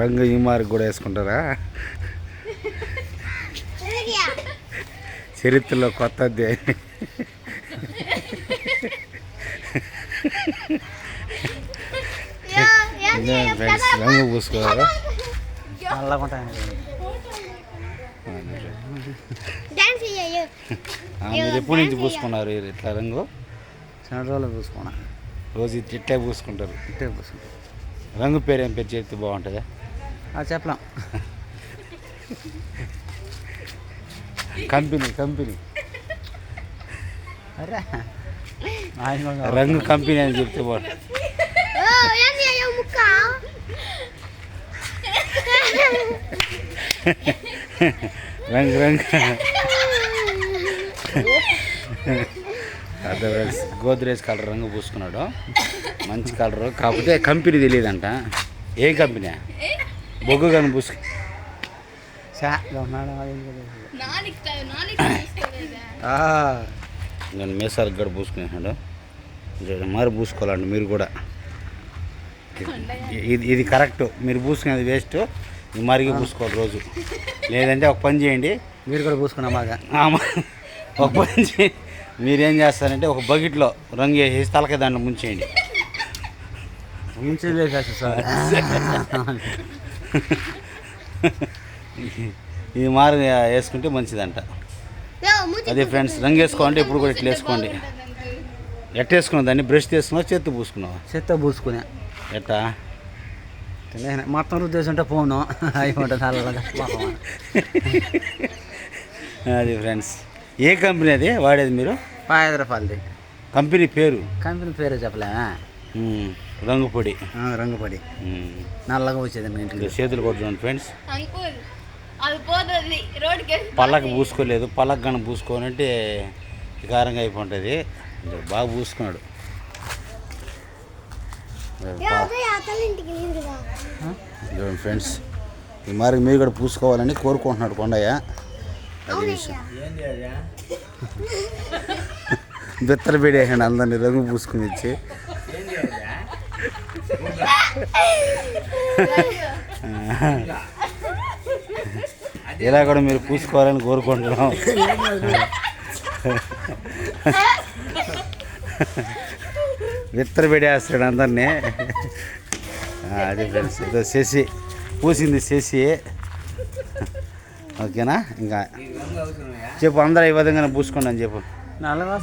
రంగు ఈ మార్క్ కూడా వేసుకుంటారా? చరిత్రలో కొత్తది. ఇదే ఫ్రెండ్స్ రంగు పూసుకోవాలి? మీరు ఎప్పటి నుంచి పూసుకున్నారు? ఇట్లా రంగు? చిన్న రోజులు చూసుకున్నా రోజు ఇట్- ఇట్లే పూసుకుంటారు. ఇట్టే పూసుకుంటా రంగు పేరు ఏం పేరు చెప్తే బాగుంటుందా? అది చెప్పలేం. Company company. అరే. ఆయన కూడా రంగు కంపెనీ అని చెప్తే బాగుంటుంది. రంగు రంగు. అదే ఫ్రెండ్స్ గోద్రేజ్ కలర్ రంగు పూసుకున్నాడు. మంచి కలర్. కాకపోతే కంపెనీ తెలియదంట. ఏ కంపెనీ? బొగ్గు కానీ పూసుకు నేను మేసాలకు కూడా పూసుకునేసాడు మరి పూసుకోవాలండి మీరు కూడా. ఇది ఇది కరెక్ట్. మీరు పూసుకునేది వేస్ట్. మరిగి పూసుకోవాలి రోజు. లేదంటే ఒక పని చేయండి. మీరు కూడా పూసుకున్నా బాగా. ఒక పని చేయండి. మీరేం చేస్తారంటే ఒక బకెట్లో రంగు వేసేసి తలకాయ దాంట్లో ముంచేయండి. ముంచి లేపేస్తా సార్. ఇది మారు వేసుకుంటే మంచిదంట. అదే ఫ్రెండ్స్ రంగు వేసుకోవాలంటే ఇప్పుడు కూడా ఇట్లా వేసుకోండి. ఎట్ట వేసుకున్నావు? దాన్ని బ్రష్ తీసుకున్నావు చేతి పూసుకున్నావా? చెత్త పూసుకునే ఎట్టా. మొత్తం రుద్దేసుంటే పోను. అయి పాపం. అది ఫ్రెండ్స్. ఏ కంపెనీ అది? వాడేది మీరు? పది రూపాయలది కంపెనీ పేరు? కంపెనీ పేరు చెప్పలేమా రంగుపడి. ఉమ్, నల్లగా వచ్చేది ఇంటికి చేతులు కొట్టుకోండి ఫ్రెండ్స్. పళ్ళకి పూసుకోలేదు పళ్ళకి కానీ పూసుకోనంటే వికారంగా అయిపోతుంది ఇంకా బాగా పూసుకున్నాడు. ఫ్రెండ్స్ ఈ మరి మీరు కూడా పూసుకోవాలని కోరుకుంటున్నాడు కొండయ్య. అది? విషయం బెత్తర పెడేసాడు అందరినీ రంగు పూసుకుని ఇచ్చి. ఇలా కూడా మీరు పూసుకోవాలని కోరుకుంటున్నాం. విత్తర పెడేస్తాడు అందరినీ. అది ఫ్రెండ్స్ ఇదో శశి. పూసింది శశి. ఓకేనా? ఇంకా చెప్పు అందరూ ఈ విధంగానే పూసుకోండి అని చెప్పు. నల్లగా